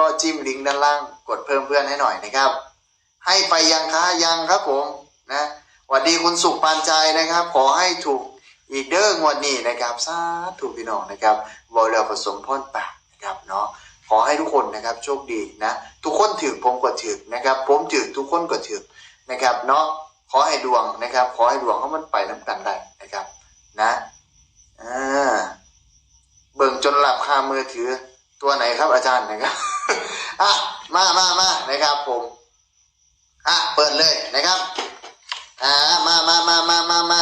ก็จิ้มลิงก์ด้านล่างกดเพิ่มเพื่อนให้หน่อยนะครับ ให้ไปยังคะยังครับผมนะสวัสดีคุณสุขปานใจนะครับ ขอให้ถูกอีกเด้องวดนี้นะครับสาธุพี่น้องนะครับบอลเรือผสมพ่นปากนะครับเนาะขอให้ทุกคนนะครับโชคดีนะ ทุกคนถือผมก็ถือนะครับ ผมถือทุกคนก็ถือนะครับเนาะขอให้ดวงนะครับ ขอให้ดวงเขามันไปน้ำกันได้นะครับ นะอ่าเบิ่งจนหลับคามือถือตัวไหนครับอาจารย์นะครับ อะมามามานะครับผมอะเปิดเลยนะครับอ่ามามามามามามา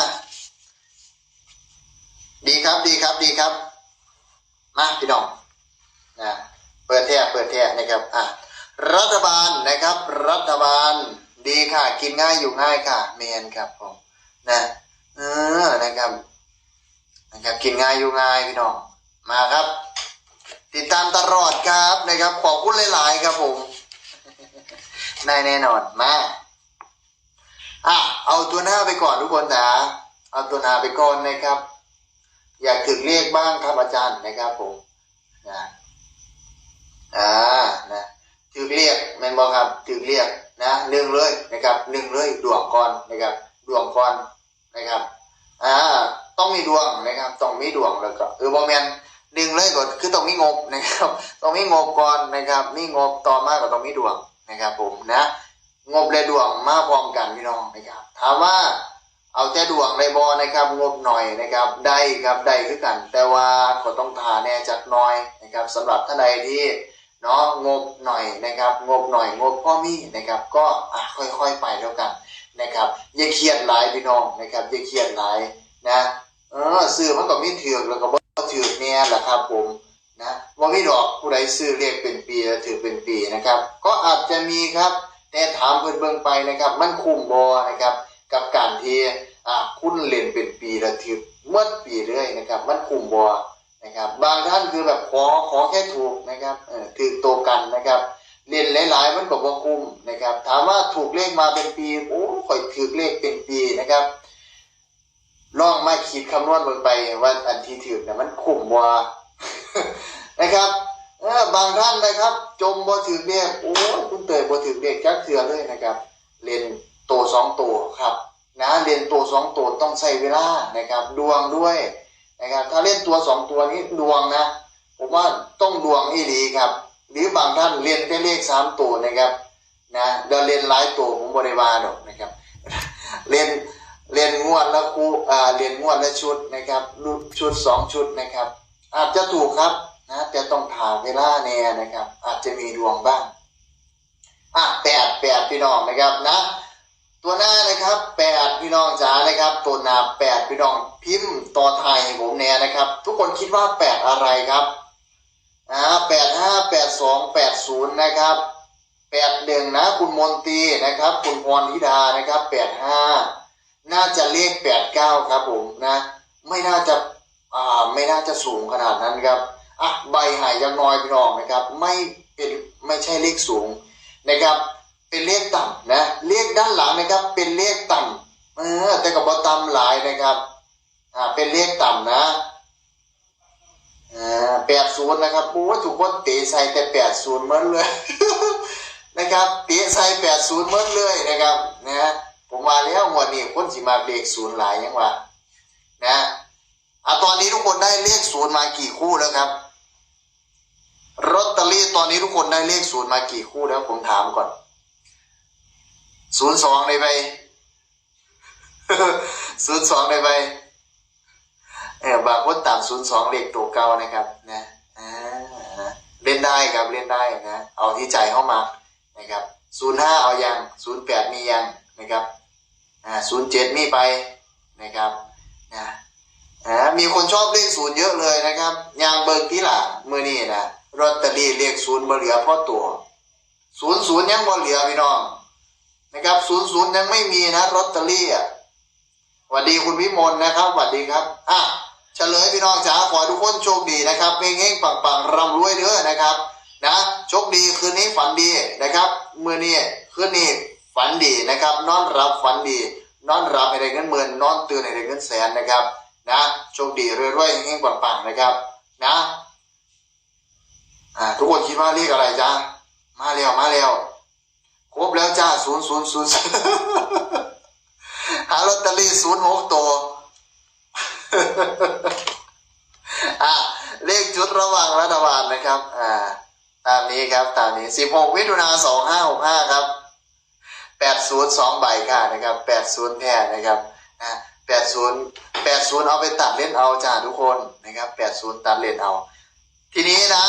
ดีครับดีครับดีครับ มาพี่น้องนะเปิดแท้เปิดแท้นะครับอะรัฐบาลนะครับ รัฐบาลดีค่ะ กินง่ายอยู่ง่ายค่ะเมนครับผมนะเออนะครับนะครับ กินง่ายอยู่ง่ายพี่น้องมาครับ ติดตามตลอดครับนะครับ ขอบคุณหลายๆครับผมได้แน่นอนมาอะเอาตัวหน้าไปก่อนทุกคนนะเอาตัวหน้าไปก่อนนะครับ อยากถึงเลขบ้างครับอาจารย์นะครับผมนะอ่านะถึงเรียกแมนบอครับถึงเรียกนะหนึ่งเลยนะครับหนึ่งเลยดวงก่อนนะครับดวงก่อนนะครับอ่าต้องมีดวงนะครับต้องมีดวงแล้วก็เออบอแมน หนึ่งเลยก่อนคือต้องมีงบนะครับต้องมีงบก่อนนะครับ มีงบต่อมาก็ต้องมีดวงนะครับ ผมนะงบและดวงมาพร้อมกันพี่น้องนะครับถามว่าเอาแต่ดวงในบอนะครับ งบหน่อยนะครับ ได้ครับได้คือกัน แต่ว่าก็ต้องทาแน่จักหน้อยนะครับสำหรับท่านใดที่เนาะงบหน่อยนะครับ งบหน่อยงบพ่อมีนะครับ ก็อะค่อยๆไปแล้วกันนะครับอย่าเครียดหลายพี่น้องนะครับอย่าเครียดหลายนะเออซื้อมันก็มีเถือกแล้วก็บ ถือกแน่แหละครับผมนะว่ามีดอกผู้ใดซื้อเรียกเป็นปีถือเป็นปีนะครับ ก็อาจจะมีครับ แต่ถามเพิ่นเบิ่งไปนะครับ มันคุ้มบ่นะครับ กับการที่อ่าคุณเล่นเป็นปีล้วถือเมื่อปีเรื่อยนะครับ มันคุ้มบ่นะครับ บางท่านคือแบบขอขอแค่ถูกนะครับเออถือโตวกันนะครับเล่นหลายๆมันก็บ่คุ้มนะครับ ถามว่าถูกเลขมาเป็นปีโอ้ข่อยถือเลขเป็นปีนะครับ ลองมาคิดคำนวณเบิ่งไปว่าอันที่ถือเนี่ยมันคุ้มบ่นะครับเออบางท่านนะครับ จมบ่ถือเลขโอ้คุณเตยบ่ถือเลขจักเถื่อเลยนะครับ เรียนโตวสองตัวครับ นะเรียนตัวสองตัวต้องใช้เวลานะครับ ดวงด้วยนะครับ ถ้าเล่นตัวสองตัวนี้ดวงนะผมว่าต้องดวงอีหลีครับ หรือบางท่านเรียนแค่เลขสามตัวนะครับ นะเดินเรียนหลายตัวผมบริวารดอกนะครับ เรียน เรียนงวดละคู่อ่าเรียนงวดละชุดนะครับรูปชุดสองชุดนะครับ อาจจะถูกครับนะแต่ต้องผ่าเวลาแน่นะครับ อาจจะมีดวงบ้างอะแปดแปดพี่น้องนะครับนะ ตัวหน้านะครับแปดพี่น้องจ๋านะครับ ตัวหน้าแปดพี่น้องพิมพ์ต่อไทยผมแน่นะครับ ทุกคนคิดว่าแปดอะไรครับอ่าแปดห้าแปดสองแปดศูนย์นะครับแปดหนึ่งนะ คุณมนตรีนะครับ คุณพรธิดานะครับแปดห้า น่าจะเลขแปดเก้าครับผมนะ ไม่น่าจะอ่าไม่น่าจะสูงขนาดนั้นครับอะใบหายยังน้อยพี่น้องนะครับ ไม่เป็นไม่ใช่เลขสูงนะครับ เป็นเลขต่ำนะเลขด้านหลังนะครับ เป็นเลขต่ำเออแต่กับบอต่ำหลายนะครับอ่าเป็นเลขต่ำนะอ่าแปดศูนย์นะครับโอ้ยทุกคนเตะใส่แต่แปดศูนย์เหมือนเลยนะครับ เตะใส่แปดศูนย์เหมือนเลยนะครับนะ ผมมาแล้วงวันนี้คนสิมาเลขศูนย์หลายยังวะนะอะตอนนี้ทุกคนได้เลขศูนย์มากี่คู่แล้วครับลอตเตอรี่ตอนนี้ทุกคนได้เลขศูนย์มากี่คู่แล้วผมถามก่อนศูนย์สองได้ไปศูนย์สองได้ไปเออบางคนตามศูนย์สองเลขตัวเก่านะครับ นะอ่าเล่นได้ครับเล่นได้นะ เอาที่ใจเข้ามานะครับศูนย์ห้าเอายังศูนย์แปดมียังนะครับ ศูนย์เจ็ดมีไปนะครับนะอ่ามีคนชอบเลขศูนย์เยอะเลยนะครับยางเบิกที่หล่ะมือนี่นะลอตเตอรี่เลขศูนย์บเหลือพราะตัวศูนย์ศูนย์ยังบเหลือพี่น้องนะครับศูนย์ศูนย์ยังไม่มีนะลอตเตอรี่อะสวัสดีคุณวิมลนะครับสวัสดีครับอะเฉลยพี่น้องจ๋าขอทุกคนโชคดีนะครับเฮงๆปังๆร่ำรวยเด้อนะครับ นะโชคดีคืนนี้ฝันดีนะครับเมื่อนี้คืนนี้ ฝันดีนะครับ นอนรับฝันดี นอนรับให้ได้เงินหมื่นนอนตื่นให้ได้เงินแสนนะครับ นะโชคดีรวยๆเฮงๆปังๆนะครับ นะอ่าทุกคนคิดว่าเลขอะไรจ้ามาแล้วมาแล้วครบแล้วจ้าศูนย์ศูนย์ศูนย์หาลอตเตอรี่ศูนย์หกตัวอะเลขชุดระหว่างรัฐบาลนะครับ อ่า ตามนี้ครับ ตามนี้สิบหกมิถุนาสองห้าหกห้าครับ แปดศูนย์สองใบค่ะนะครับแปดศูนย์แท้นะครับนะแปดศูนย์แปดศูนย์เอาไปตัดเล่นเอาจ้าทุกคนนะครับแปดศูนย์ตัดเล่นเอา ทีนี้นะ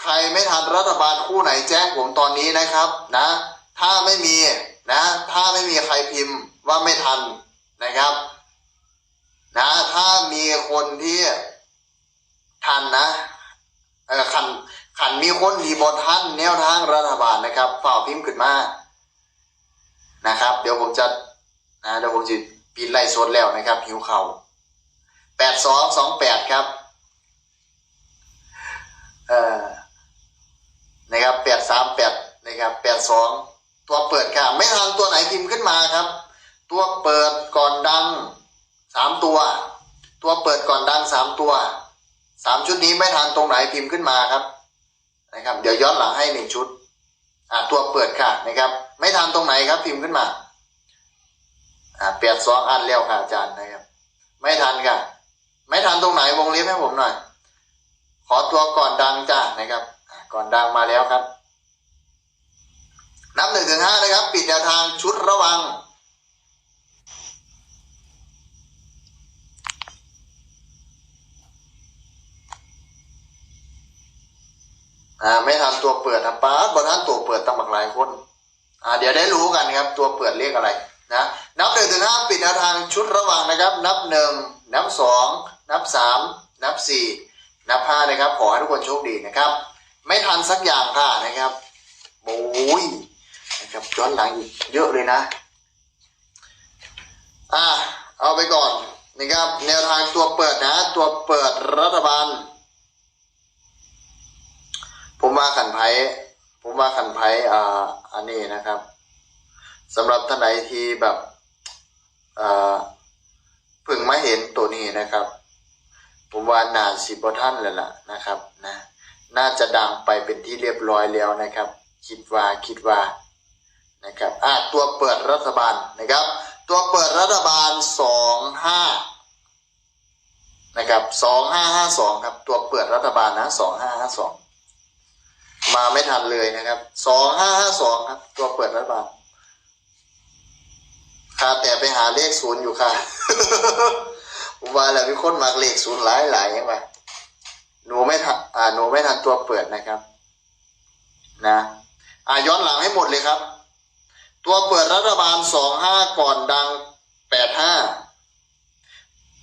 ใครไม่ทันรัฐบาลคู่ไหนแจ้งผมตอนนี้นะครับนะ ถ้าไม่มีนะ ถ้าไม่มีใครพิมพ์ว่าไม่ทันนะครับนะถ้ามีคนที่ทันนะเออขันขันมีคนที่บนทันแนวทางรัฐบาลนะครับเป่าพิมพ์ขึ้นมา นะครับ เดี๋ยวผมจะนะเดี๋ยวผมจะปิดไล่สดแล้วนะครับหิวเขา่าแปดสองสองแปดครับเอ่อนะครับแปดสามแปดนะครับแปดสองตัวเปิดค่ะ ไม่ทันตัวไหนพิมพ์ขึ้นมาครับ ตัวเปิดก่อนดังสามตัว ตัวเปิดก่อนดังสามตัวสามชุดนี้ไม่ทันตรงไหนพิมพ์ขึ้นมาครับนะครับ เดี๋ยวย้อนหลังให้หนึ่งชุด ตัวเปิดค่ะนะครับ ไม่ทันตรงไหนครับพิมพ์ขึ้นมาอ่าแปดสองอันแล้วค่ะอาจารย์นะครับ ไม่ทันค่ะ ไม่ทันตรงไหนวงเล็บให้ผมหน่อย ขอตัวก่อนดังจ้านะครับ ก่อนดังมาแล้วครับ นับหนึ่งถึงห้านะครับ ปิดแนวทางชุดระวัง อ่าไม่ทันตัวเปิดนะป้าบนทันตัวเปิดตั้งหลากหลายคน อ่า เดี๋ยวได้รู้กันครับ ตัวเปิดเลขอะไรนะนับหนึ่งถึงห้าปิดแนวทางชุดระวังนะครับ นับหนึ่งนับสองนับสามนับสี่นับห้านะครับ ขอให้ทุกคนโชคดีนะครับ ไม่ทันสักอย่างค่ะนะครับโอ้ยนะครับย้อนหลังอีกเยอะเลยนะ อ่าเอาไปก่อนนะครับแนวทางตัวเปิดนะ ตัวเปิดรัฐบาล ผมว่าขันไพ่ผมว่าขันไพ่อ่า อันนี้นะครับสำหรับท่านใดที่แบบอ่าเพิ่งมาเห็นตัวนี้นะครับ ผมว่าน่าสิบท่านเลยล่ะนะครับ นะ น่าจะดังไปเป็นที่เรียบร้อยแล้วนะครับ คิดว่าคิดว่านะครับอะตัวเปิดรัฐบาลนะครับ ตัวเปิดรัฐบาลสองห้านะครับสองห้าห้าสองครับ ตัวเปิดรัฐบาลนะสองห้าห้าสอง มาไม่ทันเลยนะครับ สองห้าห้าสองครับ ตัวเปิดรัฐบาลค่ะแต่ไปหาเลขศูนย์อยู่ค่ะ ว่าแล้วมีคนมักเลขศูนย์หลายหลายยังไงหนูไม่ทันอ่าหนูไม่ทันตัวเปิดนะครับ นะอ่าย้อนหลังให้หมดเลยครับ ตัวเปิดรัฐบาลสองห้าก่อนดังแปดห้า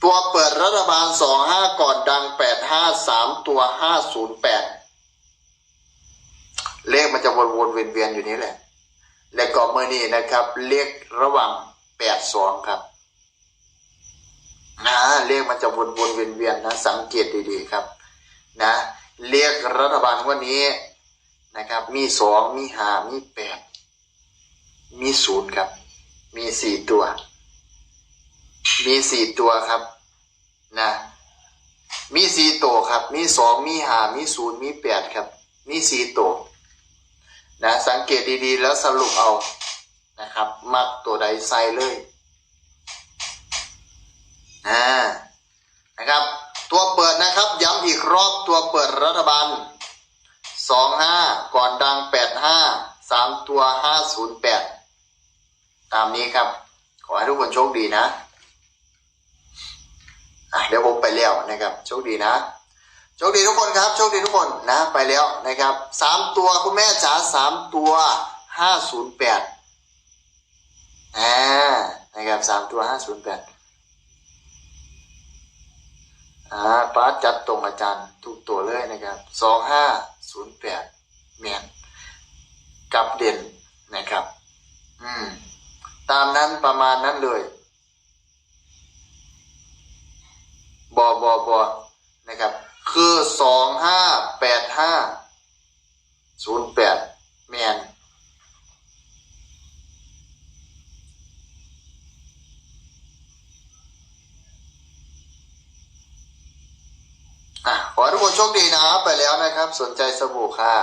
ตัวเปิดรัฐบาลสองห้าก่อนดังแปดห้าสามตัวห้าศูนย์แปด ขมันจะวนๆเวียนๆอยู่นี้แหละ และก็เมื่อนี้นะครับ เลขระหว่างแปดสองครับนะเลขมันจะวนๆเวียนๆนะสังเกตดีๆครับ นะเลขรัฐบาลวันนี้นะครับ มีสองมีห้ามีแปดมีศูนย์ครับ มีสี่ตัว มีสี่ตัวครับนะมีสี่ตัวครับ มีสองมีห้ามีศูนย์มีแปดครับ มีสี่ตัว นะสังเกตดีๆ แล้วสรุปเอานะครับ มักตัวใดใส่เลยอ่านะครับ ตัวเปิดนะครับ ย้ำอีกรอบตัวเปิดรัฐบาลสองห้าก่อนดังแปดห้าสามตัวห้าศูนย์แปดตามนี้ครับ ขอให้ทุกคนโชคดีนะอะเดี๋ยวผมไปแล้วนะครับ โชคดีนะ โชคดีทุกคนครับโชคดีทุกคนนะไปแล้วนะครับสามตัวคุณแม่จ๋าสามตัวห้าศูนย์แปดอ่านะครับสามตัวห้าศูนย์แปดอ่าป้าจัดตรงอาจารย์ทุกตัวเลยนะครับสองห้าศูนย์แปดเมียนกับเด่นนะครับ อืม ตามนั้นประมาณนั้นเลยบอบอบอนะครับ คือสองห้าแปดห้าศูนย์แปดเมียนอะขอทุกคนโชคดีนะไปแล้วนะครับ สนใจสบู่ค่ะ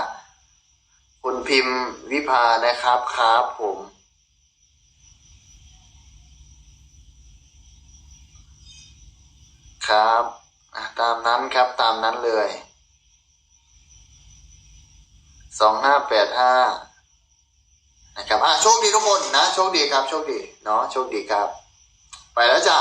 คุณพิมพ์วิภานะครับครับผม ครับอะตาม นั้นครับตามนั้นเลยสองห้าแปดห้านะครับอะโชคดีทุกคนนะ โชคดีครับ โชคดีเนาะโชคดีครับ ไปแล้วจ้ะ